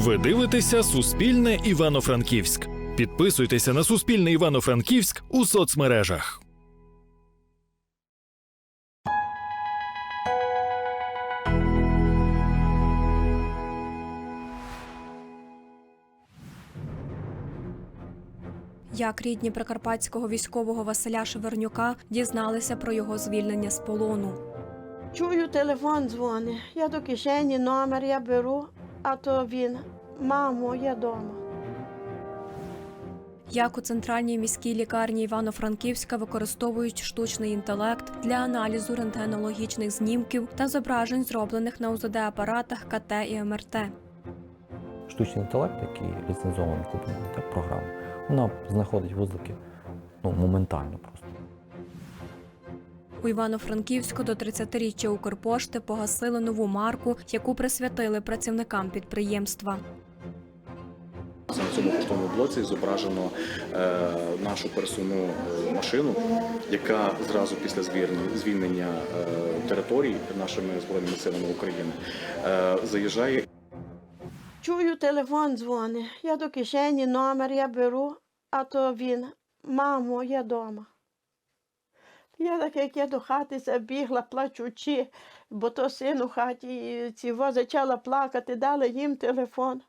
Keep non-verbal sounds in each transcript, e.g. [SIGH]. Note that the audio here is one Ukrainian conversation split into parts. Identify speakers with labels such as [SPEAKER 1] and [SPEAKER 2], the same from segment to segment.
[SPEAKER 1] Ви дивитеся Суспільне Івано-Франківськ. Підписуйтеся на Суспільне Івано-Франківськ у соцмережах.
[SPEAKER 2] Як рідні прикарпатського військового Василя Шевернюка дізналися про його звільнення з полону.
[SPEAKER 3] Чую, телефон дзвонить. Я до кишені номер я беру, а то він. Мамо, я вдома.
[SPEAKER 2] Як у центральній міській лікарні Івано-Франківська використовують штучний інтелект для аналізу рентгенологічних знімків та зображень, зроблених на УЗД-апаратах КТ і МРТ.
[SPEAKER 4] штучний інтелект, який ліцензований куплений так, програма, вона знаходить вузлики ну, моментально просто.
[SPEAKER 2] У Івано-Франківську до 30-річчя Укрпошти погасили нову марку, яку присвятили працівникам підприємства.
[SPEAKER 5] Цьому поштовому блоці зображено е, нашу пересувну е, машину, яка зразу після звільнення, е, територій нашими збройними силами України заїжджає
[SPEAKER 3] Чую, телефон дзвонить. Я до кишені номер я беру, а то він. Мамо, я вдома. Я так як я до хати забігла, плачучи, бо то син у хаті і цього почала плакати, дала їм телефон.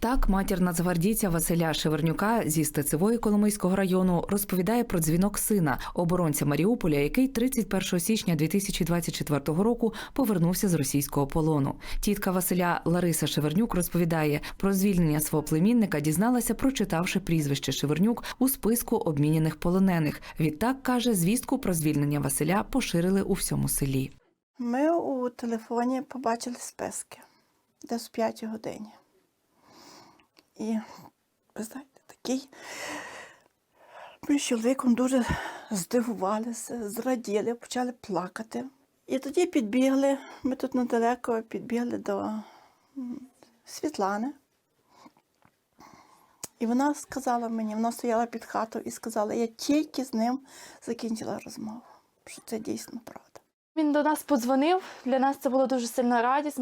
[SPEAKER 6] Так, матір нацгвардійця Василя Шевернюка зі Стецевої Коломийського району розповідає про дзвінок сина, оборонця Маріуполя, який 31 січня 2024 року повернувся з російського полону. Тітка Василя Лариса Шевернюк розповідає про звільнення свого племінника, дізналася, прочитавши прізвище Шевернюк у списку обмінених полонених. Відтак каже, звістку про звільнення Василя поширили у всьому селі.
[SPEAKER 7] Ми у телефоні побачили списки десь в 5 годині. І, ви знаєте, такий. Ми з чоловіком дуже здивувалися, зраділи, почали плакати. І тоді підбігли, ми тут недалеко підбігли до Світлани. І вона сказала мені, вона стояла під хатою і сказала, я тільки з ним закінчила розмову, що це дійсно правда.
[SPEAKER 8] Він до нас подзвонив. Для нас це було дуже сильна радість.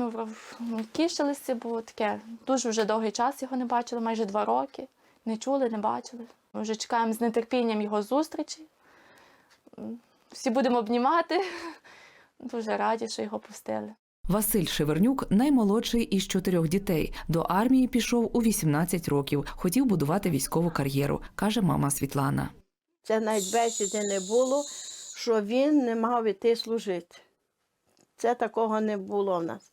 [SPEAKER 8] Ми тішилися, бо таке дуже вже довгий час його не бачили, майже два роки. Не чули, не бачили. Ми вже чекаємо з нетерпінням його зустрічі. Всі будемо обнімати. [LAUGHS] Дуже раді, що його пустили.
[SPEAKER 6] Василь Шевернюк наймолодший із чотирьох дітей. До армії пішов у 18 років. Хотів будувати військову кар'єру, каже мама Світлана.
[SPEAKER 3] Це навіть бесіди не було, що він не мав іти служити. Це такого не було в нас.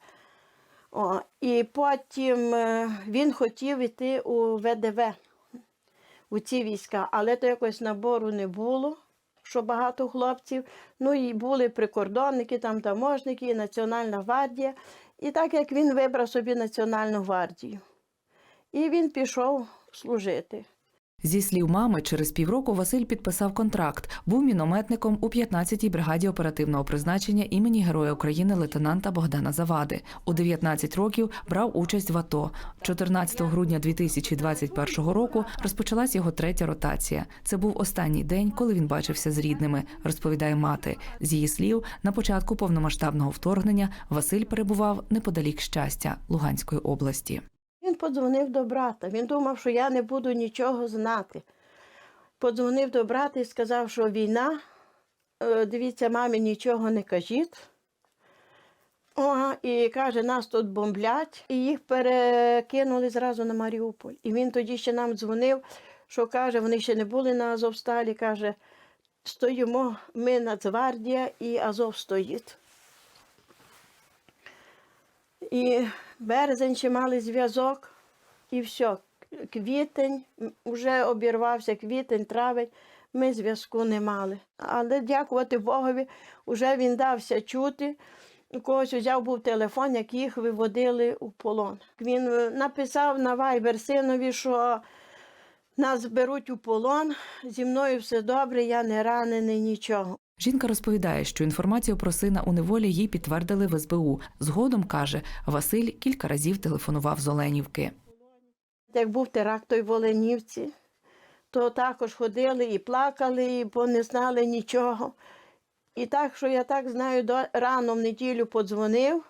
[SPEAKER 3] О, і потім е, він хотів іти у ВДВ, у ці війська, але то якось набору не було, що багато хлопців. Ну і були прикордонники, там таможники, і Національна гвардія. І так як він вибрав собі Національну гвардію. І він пішов служити.
[SPEAKER 6] Зі слів мами, через півроку Василь підписав контракт. Був мінометником у 15-й бригаді оперативного призначення імені Героя України лейтенанта Богдана Завади. У 19 років брав участь в АТО. 14 грудня 2021 року розпочалась його третя ротація. Це був останній день, коли він бачився з рідними, розповідає мати. З її слів, на початку повномасштабного вторгнення Василь перебував неподалік щастя Луганської області.
[SPEAKER 3] Подзвонив до брата. Він думав, що я не буду нічого знати. Подзвонив до брата і сказав, що війна. Е, Дивіться, мамі нічого не кажіть. О, і каже, нас тут бомблять, і їх перекинули зразу на Маріуполь. І він тоді ще нам дзвонив, що каже, вони ще не були на Азовсталі. Каже, стоїмо, ми Нацгвардія і Азов стоїть. І березень ще мали зв'язок, і все. Квітень, вже обірвався квітень, травень, ми зв'язку не мали. Але дякувати Богові, вже він дався чути. Когось взяв був телефон, як їх виводили у полон. Він е, написав на Вайбер синові, що нас беруть у полон, зі мною все добре, я не ранений, нічого.
[SPEAKER 6] Жінка розповідає, що інформацію про сина у неволі їй підтвердили в СБУ. Згодом каже, Василь кілька разів телефонував з Оленівки.
[SPEAKER 3] Як був теракт той в Оленівці, то також ходили і плакали, бо не знали нічого. І так, що я так знаю, до, рано в неділю подзвонив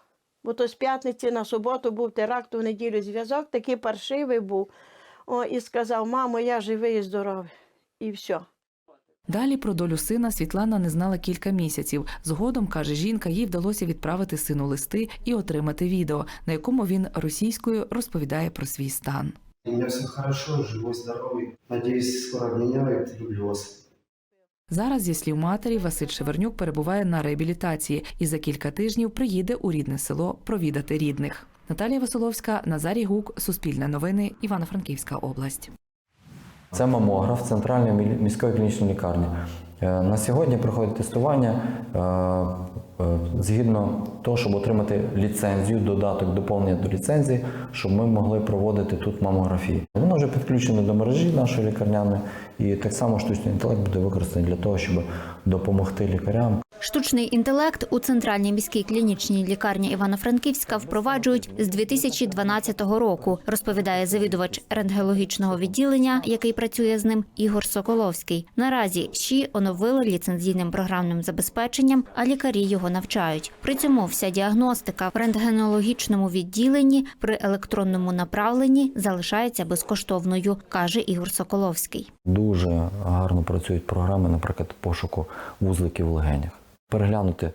[SPEAKER 3] Бо то з п'ятниці на суботу був теракт, у неділю зв'язок, такий паршивий був. О, і сказав: мамо, я живий і здоровий. І все.
[SPEAKER 6] Далі про долю сина Світлана не знала кілька місяців. Згодом, каже жінка, їй вдалося відправити сину листи і отримати відео, на якому він російською розповідає про свій стан.
[SPEAKER 9] У меня все хорошо, живой, здоровый. Надеюсь, скоро обменяют. Люблю вас.
[SPEAKER 6] Зараз, зі слів матері, Василь Шевернюк перебуває на реабілітації і за кілька тижнів приїде у рідне село провідати рідних. Наталія Василовська, Назарій Гук, Суспільне новини, Івано-Франківська область.
[SPEAKER 4] Це мамограф центральної міської клінічної лікарні. Е, На сьогодні проходить тестування е, згідно того, щоб отримати ліцензію, додаток доповнення до ліцензії, щоб ми могли проводити тут мамографії. Воно вже підключено до мережі нашої лікарняної, і так само штучний інтелект буде використаний для того, щоб допомогти лікарям
[SPEAKER 10] Штучний інтелект у центральній міській клінічній лікарні Івано-Франківська впроваджують з 2012 року, розповідає завідувач рентгенологічного відділення, який працює з ним, Ігор Соколовський. Наразі ЩІ оновили ліцензійним програмним забезпеченням, а лікарі його навчають. При цьому вся діагностика в рентгенологічному відділенні при електронному направленні залишається безкоштовною, каже Ігор Соколовський.
[SPEAKER 4] Дуже гарно працюють програми, наприклад, пошуку вузликів в легенях. Переглянути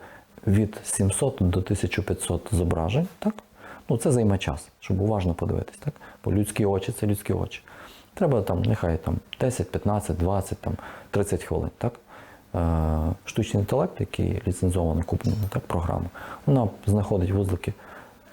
[SPEAKER 4] від 700 до 1500 зображень, так? Ну, це займе час, щоб уважно подивитись, так? Бо людські очі це людські очі. Треба там, нехай там 10, 15, 20, там, 30 хвилин, так? Е, штучний інтелект, який ліцензовано куплено, так, програма, вона знаходить вузлики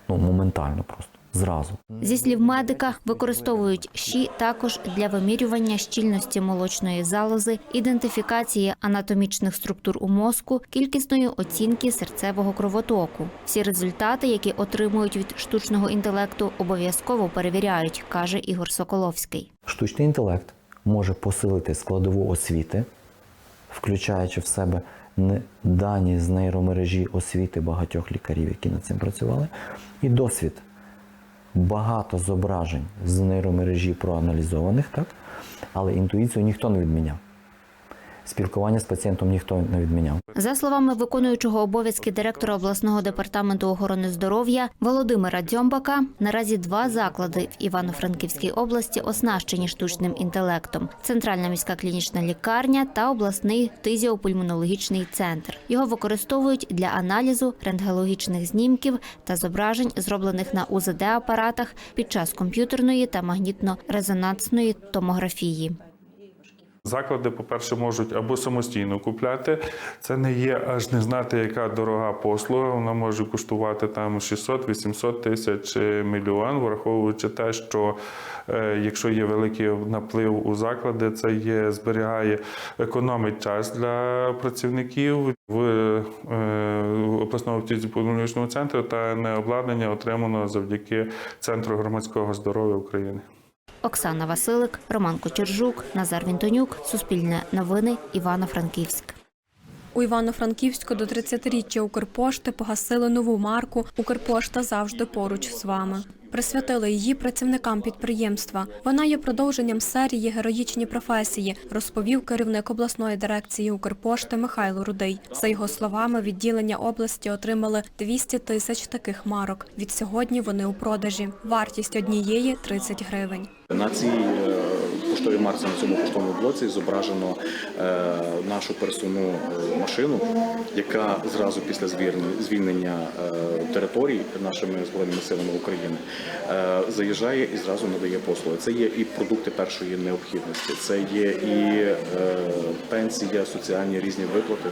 [SPEAKER 4] ну, моментально просто, зразу.
[SPEAKER 10] Зі слів медика, використовують щі також для вимірювання щільності молочної залози, ідентифікації анатомічних структур у мозку, кількісної оцінки серцевого кровотоку. Всі результати, які отримують від штучного інтелекту, обов'язково перевіряють, каже Ігор Соколовський.
[SPEAKER 4] Штучний інтелект може посилити складову освіти, включаючи в себе дані з нейромережі освіти багатьох лікарів, які над цим працювали, і досвід. Багато зображень з нейромережі проаналізованих, так? але інтуїцію ніхто не відміняв. Спілкування з пацієнтом ніхто не відміняв.
[SPEAKER 10] За словами виконуючого обов'язки директора обласного департаменту охорони здоров'я Володимира Дзьомбака, наразі два заклади в Івано-Франківській області оснащені штучним інтелектом: центральна міська клінічна лікарня та обласний тизіопульмонологічний центр. Його використовують для аналізу рентгенологічних знімків та зображень, зроблених на УЗД апаратах під час комп'ютерної та магнітно-резонансної томографії.
[SPEAKER 11] Заклади, по-перше, можуть або самостійно купляти. Це не є аж не знати, яка дорога послуга. Вона може коштувати там 600-800 тисяч мільйон, враховуючи те, що е, якщо є великий наплив у заклади, це є зберігає, економить час для працівників в е, обласного центру та не обладнання отримано завдяки Центру громадського здоров'я України.
[SPEAKER 10] Оксана Василик, Роман Кочержук, Назар Вінтонюк, Суспільне новини, Івано-Франківськ.
[SPEAKER 2] У Івано-Франківську до 30-річчя Укрпошти погасили нову марку Укрпошта завжди поруч з вами. Присвятили її працівникам підприємства. Вона є продовженням серії Героїчні професії, розповів керівник обласної дирекції Укрпошти Михайло Рудий. За його словами, відділення області отримали 200 тисяч таких марок. Від сьогодні вони у продажі. Вартість однієї 30 гривень.
[SPEAKER 5] На цій е, поштовій марці на цьому поштовому блоці зображено е, нашу пересувну е, машину, яка зразу після звільнення, е, територій нашими збройними силами України заїжджає і зразу надає послуги. Це є і продукти першої необхідності, це є і пенсія, соціальні різні виплати.